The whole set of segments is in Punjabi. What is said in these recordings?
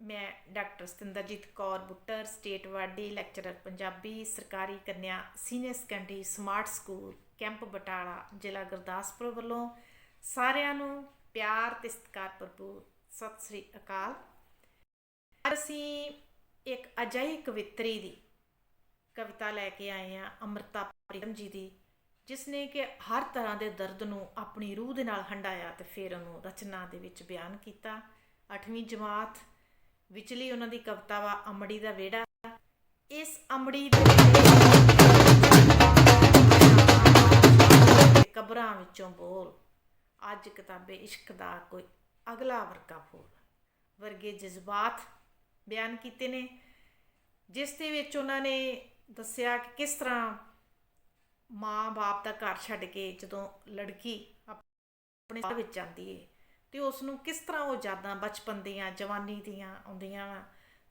ਮੈਂ doctor Satinderjit Kaur Buttar, state awardee lecturer Punjabi, ਸਰਕਾਰੀ ਕੰਨਿਆ senior secondary smart school, camp Batala, ਜ਼ਿਲ੍ਹਾ ਗੁਰਦਾਸਪੁਰ ਵੱਲੋਂ ਸਾਰਿਆਂ ਨੂੰ ਪਿਆਰ ਤੇ ਸਤਿਕਾਰ ਭਰਪੂਰ। ਸਤਿ ਸ੍ਰੀ ਅਕਾਲ। ਅੱਜ ਅਸੀਂ ਇੱਕ ਅਜਿਹੀ ਕਵਿਤਰੀ ਦੀ ਕਵਿਤਾ ਲੈ ਕੇ ਆਏ ਹਾਂ, ਅੰਮ੍ਰਿਤਾ ਪ੍ਰੀਤਮ ਜੀ ਦੀ ਜਿਸ ਨੇ ਕਿ ਹਰ ਤਰ੍ਹਾਂ ਦੇ ਦਰਦ ਨੂੰ ਆਪਣੀ ਰੂਹ ਦੇ ਨਾਲ ਹੰਡਾਇਆ ਤੇ ਫਿਰ ਉਹਨੂੰ ਰਚਨਾ ਦੇ ਵਿੱਚ ਬਿਆਨ ਕੀਤਾ। 8ਵੀਂ ਜਮਾਤ ਵਿਚਲੀ ਉਹਨਾਂ ਦੀ ਕਵਿਤਾ ਵਾ, ਅਮੜੀ ਦਾ ਵਿਹੜਾ। ਇਸ ਅਮੜੀ ਦੇ ਕਬਰਾਂ ਵਿੱਚੋਂ ਬੋਲ, ਅੱਜ ਕਿਤਾਬੇ ਇਸ਼ਕ ਦਾ ਕੋਈ ਅਗਲਾ ਵਰਗਾ ਫੋਲ। ਵਰਗੇ ਜਜ਼ਬਾਤ ਬਿਆਨ ਕੀਤੇ ਨੇ, ਜਿਸ ਦੇ ਵਿੱਚ ਉਹਨਾਂ ਨੇ ਦੱਸਿਆ ਕਿ ਕਿਸ ਤਰ੍ਹਾਂ ਮਾਂ-ਬਾਪ ਦਾ ਘਰ ਛੱਡ ਕੇ ਜਦੋਂ ਲੜਕੀ ਆਪਣੇ ਘਰ ਵਿੱਚ ਜਾਂਦੀ ਏ ਤੇ ਉਸ ਨੂੰ ਕਿਸ ਤਰ੍ਹਾਂ ਉਹ ਯਾਦਾਂ ਬਚਪਨ ਦੀਆਂ, ਜਵਾਨੀ ਦੀਆਂ ਆਉਂਦੀਆਂ ਵਾ,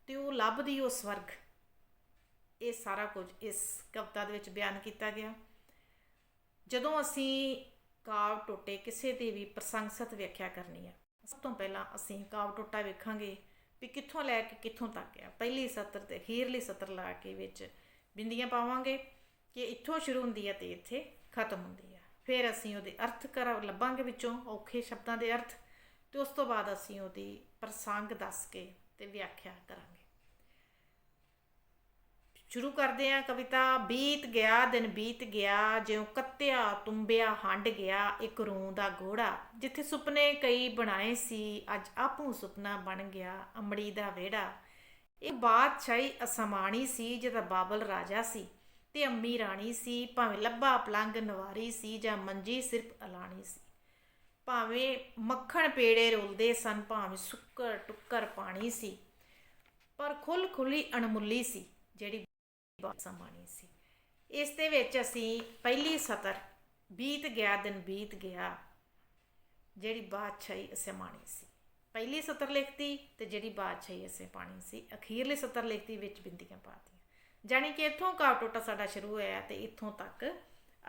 ਤੇ ਉਹ ਲੱਭਦੀ ਉਹ ਸਵਰਗ। ਇਹ ਸਾਰਾ ਕੁਝ ਇਸ ਕਵਿਤਾ ਦੇ ਵਿੱਚ ਬਿਆਨ ਕੀਤਾ ਗਿਆ। ਜਦੋਂ ਅਸੀਂ ਕਾਵ ਟੋਟੇ ਕਿਸੇ ਦੀ ਵੀ ਪ੍ਰਸੰਗਸਤ ਵਿਆਖਿਆ ਕਰਨੀ ਹੈ ਸਭ ਤੋਂ ਪਹਿਲਾਂ ਅਸੀਂ ਕਾਵ ਟੋਟਾ ਵੇਖਾਂਗੇ ਵੀ ਕਿੱਥੋਂ ਲੈ ਕੇ ਕਿੱਥੋਂ ਤੱਕ ਆ। ਪਹਿਲੀ ਸਤਰ ਤੇ ਅਖੀਰਲੀ ਸਤਰ ਲਾ ਕੇ ਵਿੱਚ ਬਿੰਦੀਆਂ ਪਾਵਾਂਗੇ ਕਿ ਇੱਥੋਂ ਸ਼ੁਰੂ ਹੁੰਦੀ ਹੈ ਤੇ ਇੱਥੇ ਖਤਮ ਹੁੰਦੀ ਹੈ ਫਿਰ ਅਸੀਂ ਉਹਦੇ ਅਰਥ ਕਰ ਲੱਭਾਂਗੇ ਵਿੱਚੋਂ ਔਖੇ ਸ਼ਬਦਾਂ ਦੇ ਅਰਥ। ਤੇ ਉਸ ਤੋਂ ਬਾਅਦ ਅਸੀਂ ਉਹਦੀ ਪ੍ਰਸੰਗ ਦੱਸ ਕੇ ਤੇ ਵਿਆਖਿਆ ਕਰਾਂਗੇ। ਸ਼ੁਰੂ ਕਰਦੇ ਹਾਂ ਕਵਿਤਾ, ਬੀਤ ਗਿਆ ਦਿਨ ਬੀਤ ਗਿਆ, ਜਿਉਂ ਕੱਤਿਆ ਤੁੰਬਿਆ ਹੰਡ ਗਿਆ, ਇੱਕ ਰੂੰ ਦਾ ਗੋੜਾ ਜਿੱਥੇ ਸੁਪਨੇ ਕਈ ਬਣਾਏ ਸੀ, ਅੱਜ ਆਪੂ ਸੁਪਨਾ ਬਣ ਗਿਆ, ਅਮੜੀ ਦਾ ਵਿਹੜਾ। ਇਹ ਬਾਦਸ਼ਾਹੀ ਅਸਮਾਨੀ ਸੀ, ਜਿਹਦਾ ਬਾਬਲ ਰਾਜਾ ਸੀ, ਤੇ ਅੰਮੀ ਰਾਣੀ ਸੀ, ਭਾਵੇਂ ਲੱਭਾ ਪਲੰਗ ਨਵਾਰੀ ਸੀ, ਜਾਂ ਮੰਜੀ ਸਿਰਫ ਅਲਾਣੀ ਸੀ। ਭਾਵੇਂ ਮੱਖਣ ਪੇੜੇ ਰੁਲਦੇ ਸਨ, ਭਾਵੇਂ ਸੁੱਕਰ ਟੁੱਕਰ ਪਾਣੀ ਸੀ, ਪਰ ਖੁੱਲ ਖੁੱਲੀ ਅਣਮੁੱਲੀ ਸੀ, ਜਿਹੜੀ ਬਹੁਤ ਸਮਾਣੀ ਸੀ। ਇਸ ਦੇ ਵਿੱਚ ਅਸੀਂ ਪਹਿਲੀ ਸਤਰ, ਬੀਤ ਗਿਆ, ਦਿਨ ਬੀਤ ਗਿਆ, ਜਿਹੜੀ ਬਾਦਸ਼ਾਹੀ ਅਸਮਾਨੀ ਸੀ। ਪਹਿਲੀ ਸਤਰ ਲਿਖਤੀ ਤੇ ਜਿਹੜੀ ਬਾਦਸ਼ਾਹੀ ਅਸੇ ਪਾਣੀ ਸੀ। ਅਖੀਰਲੇ ਸਤਰ ਲਿਖਤੀ ਵਿੱਚ ਬਿੰਦੀਆਂ ਪਾਤੀਆਂ ਜਾਣੀ ਕਿ ਇੱਥੋਂ ਕਾਵ ਟੋਟਾ ਸਾਡਾ ਸ਼ੁਰੂ ਹੋਇਆ ਤੇ ਇੱਥੋਂ ਤੱਕ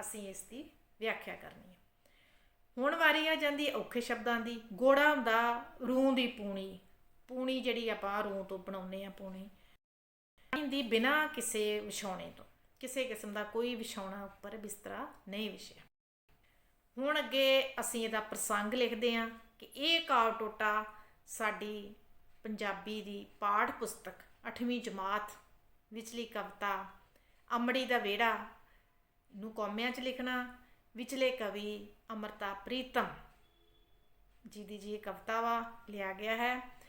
ਅਸੀਂ ਇਸ ਦੀ ਵਿਆਖਿਆ ਕਰਨੀ ਹੈ। ਹੁਣ ਵਾਰੀ ਆ ਜਾਂਦੀ ਔਖੇ ਸ਼ਬਦਾਂ ਦੀ, ਗੋੜਾ ਹੁੰਦਾ ਰੂੰ ਦੀ ਪੂਣੀ ਪੂਣੀ ਜਿਹੜੀ ਆਪਾਂ ਰੂੰ ਤੋਂ ਬਣਾਉਂਦੇ ਆ ਪੂਣੀ। ਦੀ ਬਿਨਾ ਕਿਸੇ ਵਿਛਾਉਣੇ ਤੋਂ, ਕਿਸੇ ਕਿਸਮ ਦਾ ਕੋਈ ਵਿਛਾਉਣਾ ਉੱਪਰ ਬਿਸਤਰਾ ਨਹੀਂ ਵਿਛਿਆ। ਹੁਣ ਅੱਗੇ ਅਸੀਂ ਇਹਦਾ ਪ੍ਰਸੰਗ ਲਿਖਦੇ ਹਾਂ ਕਿ ਇਹ ਕਾਵ ਟੋਟਾ ਸਾਡੀ ਪੰਜਾਬੀ ਦੀ ਪਾਠ ਪੁਸਤਕ 8ਵੀਂ ਜਮਾਤ, ਵਿਚਲੀ ਕਵਿਤਾ, ਅਮੜੀ ਦਾ ਵਿਹੜਾ ਨੂੰ ਕੌਮਿਆਂ 'ਚ ਲਿਖਣਾ, ਵਿਚਲੇ ਕਵੀ ਅਮਰਤਾ ਪ੍ਰੀਤਮ ਜੀ ਦੀ ਜੀ ਇਹ ਕਵਿਤਾ ਵਾ ਲਿਆ ਗਿਆ ਹੈ।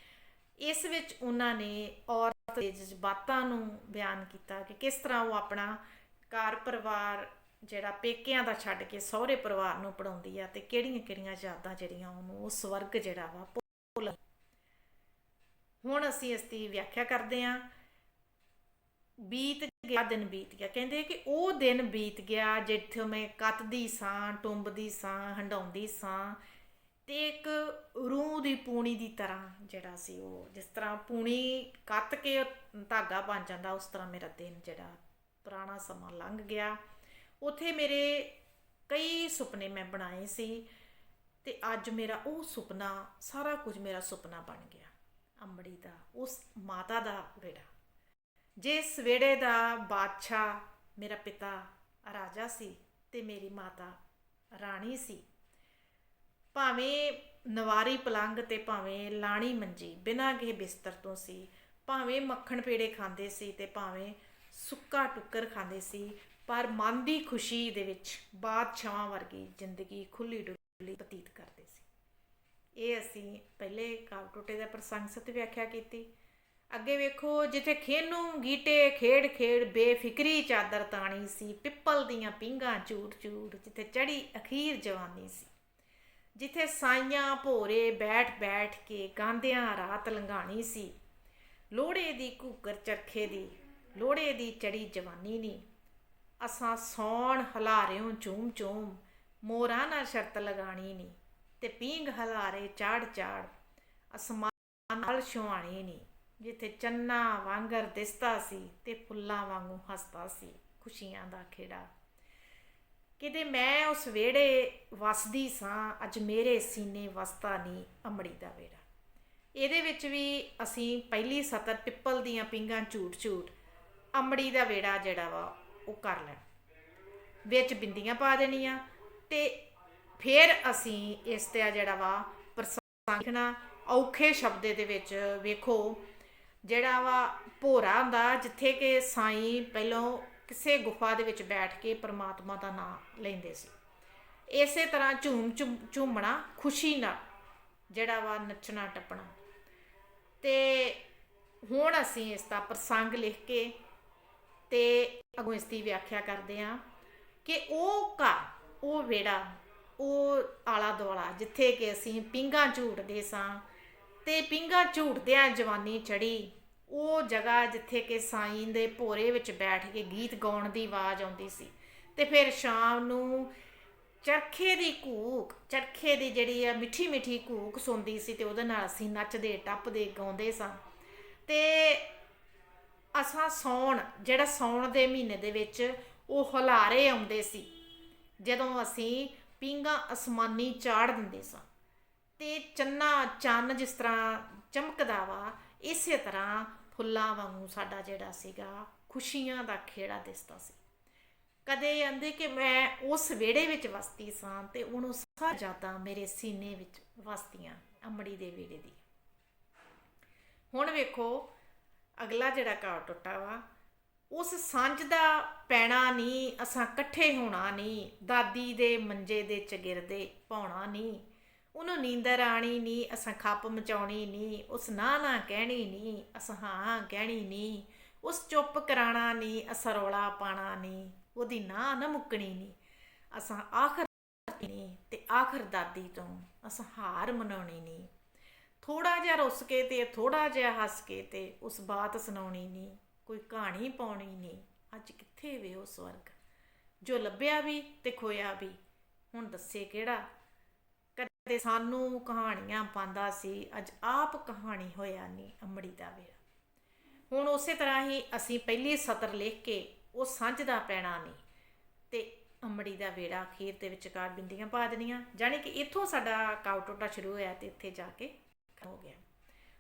ਇਸ ਵਿੱਚ ਉਹਨਾਂ ਨੇ ਔਰਤ ਦੇ ਜਜ਼ਬਾਤਾਂ ਨੂੰ ਬਿਆਨ ਕੀਤਾ ਕਿ ਕਿਸ ਤਰ੍ਹਾਂ ਉਹ ਆਪਣਾ ਘਰ ਪਰਿਵਾਰ, ਜਿਹੜਾ ਪੇਕਿਆਂ ਦਾ ਛੱਡ ਕੇ ਸਹੁਰੇ ਪਰਿਵਾਰ ਨੂੰ ਪੜਾਉਂਦੀ ਆ ਤੇ ਕਿਹੜੀਆਂ-ਕਿਹੜੀਆਂ ਯਾਦਾਂ ਜਿਹੜੀਆਂ ਉਹਨੂੰ ਉਹ ਸਵਰਗ ਜਿਹੜਾ ਵਾ ਭੁੱਲ ਹੁਣ ਅਸੀਂ ਇਸ ਦੀ ਵਿਆਖਿਆ ਕਰਦੇ ਹਾਂ। ਬੀਤ ਗਿਆ ਦਿਨ ਬੀਤ ਗਿਆ। ਕਹਿੰਦੇ ਕਿ ਉਹ ਦਿਨ ਬੀਤ ਗਿਆ ਜਿੱਥੇ ਮੈਂ ਕੱਤਦੀ ਸਾਂ, ਟੁੰਬਦੀ ਸਾਂ ਹੰਡਾਉਂਦੀ ਸਾਂ ਤੇ ਇੱਕ ਰੂਹ ਦੀ ਪੂਣੀ ਦੀ ਤਰ੍ਹਾਂ ਜਿਹੜਾ ਸੀ ਉਹ, ਜਿਸ ਤਰ੍ਹਾਂ ਪੂਣੀ ਕੱਤ ਕੇ ਧਾਗਾ ਬਣ ਜਾਂਦਾ, ਉਸ ਤਰ੍ਹਾਂ ਮੇਰਾ ਦਿਨ ਜਿਹੜਾ ਪੁਰਾਣਾ ਸਮਾਂ ਲੰਘ ਗਿਆ। ਉਥੇ ਮੇਰੇ ਕਈ ਸੁਪਨੇ ਮੈਂ ਬਣਾਏ ਸੀ ਤੇ ਅੱਜ ਮੇਰਾ ਉਹ ਸੁਪਨਾ, ਸਾਰਾ ਕੁਝ ਮੇਰਾ ਸੁਪਨਾ ਬਣ ਗਿਆ। ਅੰਬੜੀ ਦਾ, ਉਸ ਮਾਤਾ ਦਾ ਵਿੜਾ ਜਿਸ ਵਿੜੇ ਦਾ ਬਾਦਸ਼ਾਹ ਮੇਰਾ ਪਿਤਾ ਰਾਜਾ ਸੀ ਤੇ ਮੇਰੀ ਮਾਤਾ ਰਾਣੀ ਸੀ, ਭਾਵੇਂ ਨਵਾਰੀ ਪਲੰਗ ਤੇ ਭਾਵੇਂ ਲਾਣੀ ਮੰਜੀ, ਬਿਨਾਂ ਕਿਸੇ ਬਿਸਤਰ ਤੋਂ ਸੀ, ਭਾਵੇਂ ਮੱਖਣ ਪੇੜੇ ਖਾਂਦੇ ਸੀ ਤੇ ਭਾਵੇਂ ਸੁੱਕਾ ਟੁੱਕਰ ਖਾਂਦੇ ਸੀ, ਪਰ ਮਨ ਦੀ ਖੁਸ਼ੀ ਦੇ ਵਿੱਚ ਬਾਦਸ਼ਾਹਾਂ ਵਰਗੀ ਜ਼ਿੰਦਗੀ ਖੁੱਲੀ ਡੁੱਲੀ ਬਤੀਤ ਕਰਦੇ ਸੀ। ਇਹ ਅਸੀਂ ਪਹਿਲੇ ਕਾਵ ਟੋਟੇ ਦਾ ਪ੍ਰਸੰਗ ਸਤ ਵਿਆਖਿਆ ਕੀਤੀ। ਅੱਗੇ ਵੇਖੋ, ਜਿੱਥੇ ਖੇਨੂ, ਗੀਟੇ, ਖੇਡ ਖੇਡ, ਬੇਫਿਕਰੀ, ਚਾਦਰ ਤਾਣੀ ਸੀ, ਪਿੱਪਲ ਦੀਆਂ ਪਿੰਗਾਂ ਝੂਟ ਝੂਟ ਜਿੱਥੇ ਚੜੀ ਅਖੀਰ ਜਵਾਨੀ ਸੀ। ਜਿੱਥੇ ਸਾਈਆਂ ਭੋਰੇ ਬੈਠ ਬੈਠ ਕੇ ਗਾਂਦਿਆਂ ਰਾਤ ਲੰਘਾਣੀ ਸੀ। ਲੋੜੇ ਦੀ ਘੂਕਰ ਚਰਖੇ ਦੀ ਲੋੜੇ ਦੀ ਚੜੀ ਜਵਾਨੀ ਨੀ। ਅਸਾਂ ਸੌਣ ਹਲਾਰਿਓਂ ਚੂਮ ਚੂਮ ਮੋਰਾਂ ਨਾਲ ਸ਼ਰਤ ਲਗਾਣੀ ਨੀ, ਤੇ ਪੀਂਗ ਹਲਾਰੇ ਚਾੜ ਚਾੜ, ਅਸਮਾਨ ਨਾਲ ਛੁਆਣੀ ਨੀ। ਜਿੱਥੇ ਚੰਨਾ ਵਾਂਗਰ ਦਿਸਦਾ ਸੀ ਤੇ ਫੁੱਲਾਂ ਵਾਂਗੂ ਹੱਸਦਾ ਸੀ, ਖੁਸ਼ੀਆਂ ਦਾ ਖੇੜਾ। ਕਿਤੇ ਮੈਂ ਉਸ ਵਿਹੜੇ ਵਸਦੀ ਸਾਂ, ਅੱਜ ਮੇਰੇ ਸੀਨੇ ਵਸਦਾ ਨਹੀਂ ਅਮੜੀ ਦਾ ਵੇੜਾ ਇਹਦੇ ਵਿੱਚ ਵੀ ਅਸੀਂ ਪਹਿਲੀ ਸਤਰ ਪਿੱਪਲ ਦੀਆਂ ਪਿੰਗਾਂ ਝੂਟ ਝੂਟ ਅੰਮੜੀ ਦਾ ਵੇੜਾ ਜਿਹੜਾ ਵਾ, ਉਹ ਕਰ ਲੈਣਾ। ਵਿੱਚ ਬਿੰਦੀਆਂ ਪਾ ਦੇਣੀਆਂ ਤੇ ਫਿਰ ਅਸੀਂ ਇਸ ਤੇ ਜਿਹੜਾ ਵਾ ਪ੍ਰਸੰਗਣਾ ਔਖੇ ਸ਼ਬਦੇ ਦੇ ਵਿੱਚ ਵੇਖੋ ਜਿਹੜਾ ਵਾ ਭੋਰਾ ਹੁੰਦਾ, ਜਿੱਥੇ ਕਿ ਸਾਈਂ ਪਹਿਲਾਂ ਕਿਸੇ ਗੁਫਾ ਦੇ ਵਿੱਚ ਬੈਠ ਕੇ ਪ੍ਰਮਾਤਮਾ ਦਾ ਨਾਮ ਲੈਂਦੇ ਸੀ। ਇਸੇ ਤਰ੍ਹਾਂ ਝੂਮ ਝੂਮ- ਝੂਮਣਾ, ਖੁਸ਼ੀ ਨਾਲ ਜਿਹੜਾ ਵਾ ਨੱਚਣਾ, ਟੱਪਣਾ। ਤੇ ਹੁਣ ਅਸੀਂ ਇਸ ਦਾ ਪ੍ਰਸੰਗ ਲਿਖ ਕੇ ਤੇ ਅੱਗੋਂ ਇਸ ਦੀ ਵਿਆਖਿਆ ਕਰਦੇ ਹਾਂ ਕਿ ਉਹ ਘਰ, ਉਹ ਵੇੜਾ ਉਹ ਆਲਾ ਦੁਆਲਾ ਜਿੱਥੇ ਕਿ ਅਸੀਂ ਪਿੰਗਾ ਝੂਟਦੇ ਸਾਂ ਤੇ ਪਿੰਗਾ ਝੂਟਦਿਆਂ ਜਵਾਨੀ ਚੜੀ। ਉਹ ਜਗ੍ਹਾ ਜਿੱਥੇ ਕਿ ਸਾਈਂ ਦੇ ਭੋਰੇ ਵਿੱਚ ਬੈਠ ਕੇ ਗੀਤ ਗਾਉਣ ਦੀ ਆਵਾਜ਼ ਆਉਂਦੀ ਸੀ। ਤੇ ਫਿਰ ਸ਼ਾਮ ਨੂੰ ਚਰਖੇ ਦੀ ਘੂਕ, ਚਰਖੇ ਦੀ ਜਿਹੜੀ ਆ ਮਿੱਠੀ ਮਿੱਠੀ ਘੂਕ ਸੁਣਦੀ ਸੀ ਤੇ ਉਹਦੇ ਨਾਲ ਅਸੀਂ ਨੱਚਦੇ, ਟੱਪਦੇ, ਗਾਉਂਦੇ ਸਾਂ। ਤੇ ਅਸਾਂ ਸੌਣ, ਜਿਹੜਾ ਸੌਣ ਦੇ ਮਹੀਨੇ ਦੇ ਵਿੱਚ ਉਹ ਹੁਲਾਰੇ ਆਉਂਦੇ ਸੀ। ਜਦੋਂ ਅਸੀਂ ਪਿੰਗਾ ਅਸਮਾਨੀ ਚਾੜ ਦਿੰਦੇ ਸਾਂ। ਤੇ ਚੰਨਾ ਚੰਨ ਜਿਸ ਤਰ੍ਹਾਂ ਚਮਕਦਾ ਵਾ, ਇਸੇ ਤਰ੍ਹਾਂ ਫੁੱਲਾਂ ਵਾਂਗੂ ਸਾਡਾ ਜਿਹੜਾ ਸੀਗਾ, ਖੁਸ਼ੀਆਂ ਦਾ ਖੇੜਾ ਦਿਸਦਾ ਸੀ। ਕਦੇ ਆਂਦੇ ਕਿ ਮੈਂ ਉਸ ਵਿਹੜੇ ਵਿੱਚ ਵਸਦੀ ਸਾਂ ਤੇ ਉਹਨੂੰ ਸਾਰਾ ਜਾਤਾਂ ਮੇਰੇ ਸੀਨੇ ਵਿੱਚ ਵਸਦੀਆਂ, ਅੰਮੜੀ ਦੇ ਵਿਹੜੇ ਦੀ ਹੁਣ ਵੇਖੋ, ਅਗਲਾ ਜਿਹੜਾ ਘਾਟ ਟੁੱਟਾ ਵਾ, ਉਸ ਸਾਂਝ ਦਾ ਪੈਣਾ ਨਹੀਂ, ਅਸਾਂ ਇਕੱਠੇ ਹੋਣਾ ਨਹੀਂ, ਦਾਦੀ ਦੇ ਮੰਜੇ ਦੇ ਚਗਿਰਦੇ ਪਾਉਣਾ ਨਹੀਂ। ਉਹਨੂੰ ਨੀਂਦਰ ਆਣੀ ਨਹੀਂ ਅਸਾਂ ਖੱਪ ਮਚਾਉਣੀ ਨਹੀਂ ਉਸ ਨਾ ਨਾ ਕਹਿਣੀ ਨਹੀਂ ਅਸਾਂ ਹਾਂ ਕਹਿਣੀ ਨਹੀਂ ਉਸ ਚੁੱਪ ਕਰਾਣਾ ਨਹੀਂ ਅਸਾਂ ਰੌਲਾ ਪਾਣਾ ਨਹੀਂ ਉਹਦੀ ਨਾ ਨਾ ਮੁੱਕਣੀ ਨਹੀਂ ਅਸਾਂ ਆਖਰ ਨਹੀਂ ਤੇ ਆਖਰ ਦਾਦੀ ਤੋਂ ਅਸਾਂ ਹਾਰ ਮਨਾਉਣੀ ਨਹੀਂ ਥੋੜਾ ਜਿਹਾ ਰੁੱਸ ਕੇ ਤੇ ਥੋੜਾ ਜਿਹਾ ਹੱਸ ਕੇ ਤੇ ਉਸ ਬਾਤ ਸੁਣਾਉਣੀ ਨਹੀਂ ਕੋਈ ਕਹਾਣੀ ਪਾਉਣੀ ਨਹੀਂ ਅੱਜ ਕਿੱਥੇ ਵੇ ਉਹ ਸਵਰਗ? ਜੋ ਲੱਭਿਆ ਵੀ ਤੇ ਖੋਇਆ ਵੀ, ਹੁਣ ਦੱਸੇ ਕਿਹੜਾ? ਕਦੇ ਸਾਨੂੰ ਕਹਾਣੀਆਂ ਪਾਉਂਦਾ ਸੀ, ਅੱਜ ਆਪ ਕਹਾਣੀ ਹੋਇਆ ਨਹੀਂ ਅੰਮੜੀ ਦਾ ਵੇੜਾ ਹੁਣ ਉਸੇ ਤਰ੍ਹਾਂ ਹੀ ਅਸੀਂ ਪਹਿਲੀ ਸਤਰ ਲਿਖ ਕੇ ਉਹ ਸਾਂਝਦਾ ਪੈਣਾ ਨਹੀਂ ਤੇ ਅੰਮੜੀ ਦਾ ਵੇੜਾ ਖੀਰ ਦੇ ਵਿਚਕਾਰ ਬਿੰਦੀਆਂ ਪਾ ਦੇਣੀਆਂ, ਜਾਣੀ ਕਿ ਇੱਥੋਂ ਸਾਡਾ ਕਾਉਟੋਟਾ ਸ਼ੁਰੂ ਹੋਇਆ ਤੇ ਇੱਥੇ ਜਾ ਕੇ ਹੋ ਗਿਆ।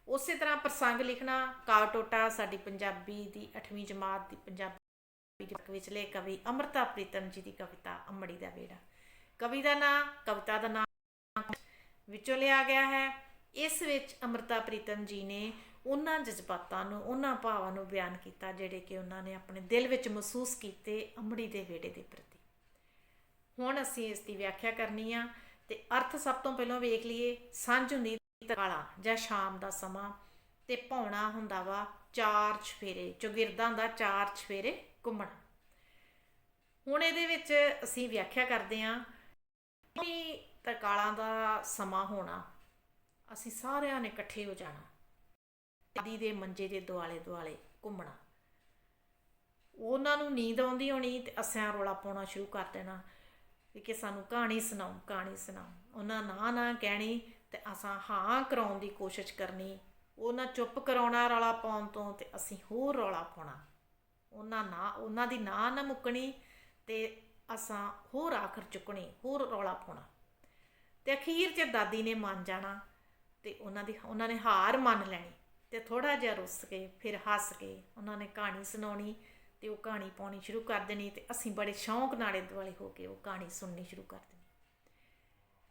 ਉਸੇ ਤਰ੍ਹਾਂ ਪ੍ਰਸੰਗ ਲਿਖਣਾ ਕਾਉਟੋਟਾ ਸਾਡੀ ਪੰਜਾਬੀ ਦੀ 8ਵੀਂ ਜਮਾਤ ਦੀ ਪੰਜਾਬੀ ਦੇ ਵਿਚਲੇ ਕਵੀ ਅਮਰਤਾ ਪ੍ਰੀਤਮ ਜੀ ਦੀ ਕਵਿਤਾ ਅੰਮੜੀ ਦਾ ਵੇੜਾ ਕਵੀ ਦਾ ਨਾਂ, ਕਵਿਤਾ ਦਾ ਨਾਂ ਵਿੱਚੋਂ ਲਿਆ ਗਿਆ ਹੈ। ਇਸ ਵਿੱਚ ਅਮਰਤਾ ਪ੍ਰੀਤਮ ਜੀ ਨੇ ਉਹਨਾਂ ਜਜ਼ਬਾਤਾਂ ਨੂੰ, ਉਹਨਾਂ ਭਾਵਾਂ ਨੂੰ ਬਿਆਨ ਕੀਤਾ, ਜਿਹੜੇ ਕਿ ਉਹਨਾਂ ਨੇ ਆਪਣੇ ਦਿਲ ਵਿੱਚ ਮਹਿਸੂਸ ਕੀਤੇ ਅੰਮੜੀ ਦੇ ਵੇੜੇ ਦੇ ਪ੍ਰਤੀ। ਹੁਣ ਅਸੀਂ ਇਸ ਦੀ ਵਿਆਖਿਆ ਕਰਨੀ ਆ ਤੇ ਅਰਥ ਸਭ ਤੋਂ ਪਹਿਲਾਂ ਵੇਖ ਲਈਏ। ਸਾਂਝ ਹੁੰਦੀ ਕਾਲਾ ਜਾਂ ਸ਼ਾਮ ਦਾ ਸਮਾਂ ਤੇ ਭੌਣਾ ਹੁੰਦਾ ਵਾ ਚਾਰ ਛਫੇਰੇ ਚੌਗਿਰਦਾਂ ਦਾ ਚਾਰ ਛਫੇਰੇ ਘੁੰਮਣਾ। ਹੁਣ ਇਹਦੇ ਵਿੱਚ ਅਸੀਂ ਵਿਆਖਿਆ ਕਰਦੇ ਆਂ ਕਿ ਤਰਕਾਲਾਂ ਦਾ ਸਮਾਂ ਹੋਣਾ, ਅਸੀਂ ਸਾਰਿਆਂ ਨੇ ਇਕੱਠੇ ਹੋ ਜਾਣਾ। ਦਾਦੀ ਦੇ ਮੰਜੇ ਦੇ ਦੁਆਲੇ ਦੁਆਲੇ ਘੁੰਮਣਾ। ਉਹਨਾਂ ਨੂੰ ਨੀਂਦ ਆਉਂਦੀ ਹੋਣੀ ਤੇ ਅਸਿਆਂ ਰੋਲਾ ਪਾਉਣਾ ਸ਼ੁਰੂ ਕਰ ਦੇਣਾ ਕਿ ਸਾਨੂੰ ਕਹਾਣੀ ਸੁਣਾਓ ਕਹਾਣੀ ਸੁਣਾਓ। ਉਹਨਾਂ ਨਾ ਨਾ ਕਹਿਣੀ ਤੇ ਅਸਾਂ ਹਾਂ ਕਰਾਉਣ ਦੀ ਕੋਸ਼ਿਸ਼ ਕਰਨੀ, ਉਹਨਾਂ ਚੁੱਪ ਕਰਾਉਣਾ ਰੌਲਾ ਪਾਉਣ ਤੋਂ ਤੇ ਅਸੀਂ ਹੋਰ ਰੌਲਾ ਪਾਉਣਾ। ਉਹਨਾਂ ਨਾ, ਉਹਨਾਂ ਦੀ ਨਾ ਨਾ ਮੁੱਕਣੀ ਤੇ ਅਸਾਂ ਹੋਰ ਆਖਰ ਚੁੱਕਣੀ, ਹੋਰ ਰੌਲਾ ਪਾਉਣਾ। ਤੇ ਅਖੀਰ 'ਚ ਦਾਦੀ ਨੇ ਮੰਨ ਜਾਣਾ ਤੇ ਉਹਨਾਂ ਦੀ ਉਹਨਾਂ ਨੇ ਹਾਰ ਮੰਨ ਲੈਣੀ ਤੇ ਥੋੜਾ ਜਿਹਾ ਰੁੱਸ ਕੇ ਫਿਰ ਹੱਸ ਕੇ ਉਹਨਾਂ ਨੇ ਕਹਾਣੀ ਸੁਣਾਉਣੀ ਤੇ ਉਹ ਕਹਾਣੀ ਪਾਉਣੀ ਸ਼ੁਰੂ ਕਰ ਦੇਣੀ ਤੇ ਅਸੀਂ ਬੜੇ ਸ਼ੌਂਕ ਨਾਲੇ ਦੁਆਲੇ ਹੋ ਕੇ ਉਹ ਕਹਾਣੀ ਸੁਣਨੀ ਸ਼ੁਰੂ ਕਰ ਦੇਣੀ।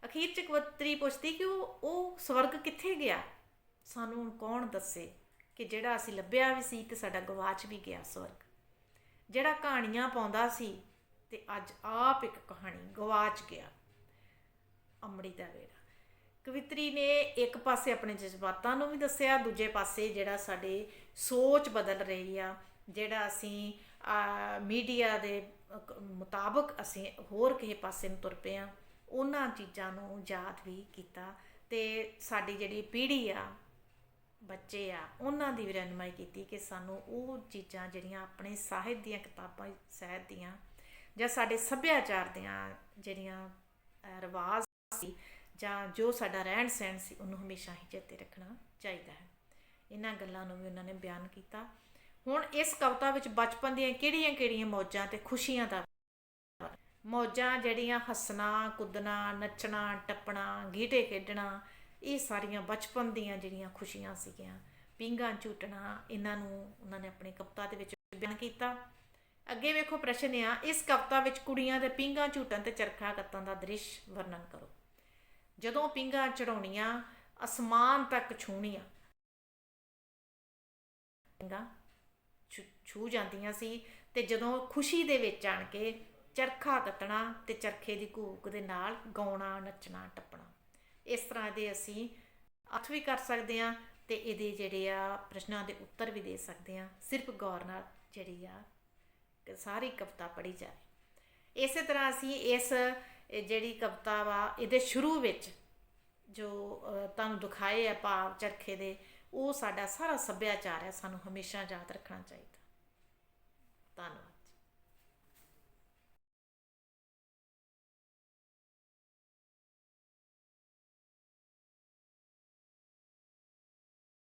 ਅਖੀਰ ਚ ਕਵਤਰੀ ਪੁੱਛਦੀ ਕਿ ਉਹ ਉਹ ਸਵਰਗ ਕਿੱਥੇ ਗਿਆ? ਸਾਨੂੰ ਹੁਣ ਕੌਣ ਦੱਸੇ ਕਿ ਜਿਹੜਾ ਅਸੀਂ ਲੱਭਿਆ ਵੀ ਸੀ ਤੇ ਸਾਡਾ ਗਵਾਚ ਵੀ ਗਿਆ ਸਵਰਗ। ਜਿਹੜਾ ਕਹਾਣੀਆਂ ਪਾਉਂਦਾ ਸੀ ਤੇ ਅੱਜ ਆਪ ਇੱਕ ਕਹਾਣੀ ਗਵਾਚ ਗਿਆ। ਅੰਮੜੀ ਦਾ ਵੇੜਾ। ਕਵਿਤਰੀ ਨੇ ਇੱਕ ਪਾਸੇ ਆਪਣੇ ਜਜ਼ਬਾਤਾਂ ਨੂੰ ਵੀ ਦੱਸਿਆ, ਦੂਜੇ ਪਾਸੇ ਜਿਹੜਾ ਸਾਡੇ ਸੋਚ ਬਦਲ ਰਹੀ ਆ, ਜਿਹੜਾ ਅਸੀਂ ਮੀਡੀਆ ਦੇ ਮੁਤਾਬਕ ਅਸੀਂ ਹੋਰ ਕਿਸੇ ਪਾਸੇ ਨੂੰ ਤੁਰ ਪਏ ਆ, ਉਹਨਾਂ ਚੀਜ਼ਾਂ ਨੂੰ ਯਾਦ ਵੀ ਕੀਤਾ ਤੇ ਸਾਡੀ ਜਿਹੜੀ ਪੀੜ੍ਹੀ ਆ, ਬੱਚੇ ਆ, ਉਹਨਾਂ ਦੀ ਵੀ ਰਹਿਨਮਾਈ ਕੀਤੀ ਕਿ ਸਾਨੂੰ ਉਹ ਚੀਜ਼ਾਂ ਜਿਹੜੀਆਂ ਆਪਣੇ ਸਾਹਿਤ ਦੀਆਂ ਕਿਤਾਬਾਂ, ਸਾਹਿਤ ਦੀਆਂ ਜਾਂ ਸਾਡੇ ਸੱਭਿਆਚਾਰ ਦੀਆਂ ਜਿਹੜੀਆਂ ਰਿਵਾਜ਼ ਸੀ ਜਾਂ ਜੋ ਸਾਡਾ ਰਹਿਣ ਸਹਿਣ ਸੀ, ਉਹਨੂੰ ਹਮੇਸ਼ਾ ਹੀ ਚੇਤੇ ਰੱਖਣਾ ਚਾਹੀਦਾ ਹੈ। ਇਹਨਾਂ ਗੱਲਾਂ ਨੂੰ ਵੀ ਉਹਨਾਂ ਨੇ ਬਿਆਨ ਕੀਤਾ। ਹੁਣ ਇਸ ਕਵਿਤਾ ਵਿੱਚ ਬਚਪਨ ਦੀਆਂ ਕਿਹੜੀਆਂ-ਕਿਹੜੀਆਂ ਮੌਜਾਂ ਤੇ ਖੁਸ਼ੀਆਂ ਦਾ ਮੌਜਾਂ ਜਿਹੜੀਆਂ ਹੱਸਣਾ, ਕੁੱਦਣਾ, ਨੱਚਣਾ, ਟੱਪਣਾ, ਗੀਟੇ ਖੇਡਣਾ, ਇਹ ਸਾਰੀਆਂ ਬਚਪਨ ਦੀਆਂ ਜਿਹੜੀਆਂ ਖੁਸ਼ੀਆਂ ਸੀਗੀਆਂ ਪਿੰਗਾ ਝੂਟਣਾ, ਇਹਨਾਂ ਨੂੰ ਉਹਨਾਂ ਨੇ ਆਪਣੀ ਕਵਿਤਾ ਦੇ ਵਿੱਚ ਬਿਆਨ ਕੀਤਾ। ਅੱਗੇ ਵੇਖੋ ਪ੍ਰਸ਼ਨ ਆ, ਇਸ ਕਵਿਤਾ ਵਿੱਚ ਕੁੜੀਆਂ ਦੇ ਪਿੰਗਾ ਝੂਟਣ ਤੇ ਚਰਖਾ ਕੱਤਣ ਦਾ ਦ੍ਰਿਸ਼ ਵਰਣਨ ਕਰੋ। ਜਦੋਂ ਪਿੰਗਾ ਚੜਾਉਣੀਆਂ ਅਸਮਾਨ ਤੱਕ ਛੂਣੀਆਂ ਪਿੰਗਾ ਛੂ- ਛੂ ਜਾਂਦੀਆਂ ਸੀ ਤੇ ਜਦੋਂ ਖੁਸ਼ੀ ਦੇ ਵਿੱਚ ਆਣ ਕੇ ਚਰਖਾ ਕੱਤਣਾ ਤੇ ਚਰਖੇ ਦੀ ਘੂਕ ਦੇ ਨਾਲ ਗਾਉਣਾ, ਨੱਚਣਾ, ਟੱਪਣਾ। ਇਸ ਤਰ੍ਹਾਂ ਦੇ ਅਸੀਂ ਅਰਥ ਵੀ ਕਰ ਸਕਦੇ ਆ ਤੇ ਇਹਦੇ ਜਿਹੜੇ ਆ ਪ੍ਰਸ਼ਨਾਂ ਦੇ ਉੱਤਰ ਵੀ ਦੇ ਸਕਦੇ ਆ ਸਿਰਫ ਗੌਰ ਨਾਲ ਜਿਹੜੀ ਆ ਸਾਰੀ ਕਵਿਤਾ ਪੜ੍ਹੀ ਜਾਵੇ। ਇਸੇ ਤਰ੍ਹਾਂ ਅਸੀਂ ਇਸ ਇਹ ਜਿਹੜੀ ਕਵਿਤਾ ਵਾ, ਇਹਦੇ ਸ਼ੁਰੂ ਵਿੱਚ ਜੋ ਤੁਹਾਨੂੰ ਦਿਖਾਏ ਆ ਭਾਵ ਚਰਖੇ ਦੇ, ਉਹ ਸਾਡਾ ਸਾਰਾ ਸੱਭਿਆਚਾਰ ਹੈ, ਸਾਨੂੰ ਹਮੇਸ਼ਾ ਯਾਦ ਰੱਖਣਾ ਚਾਹੀਦਾ। ਧੰਨਵਾਦ।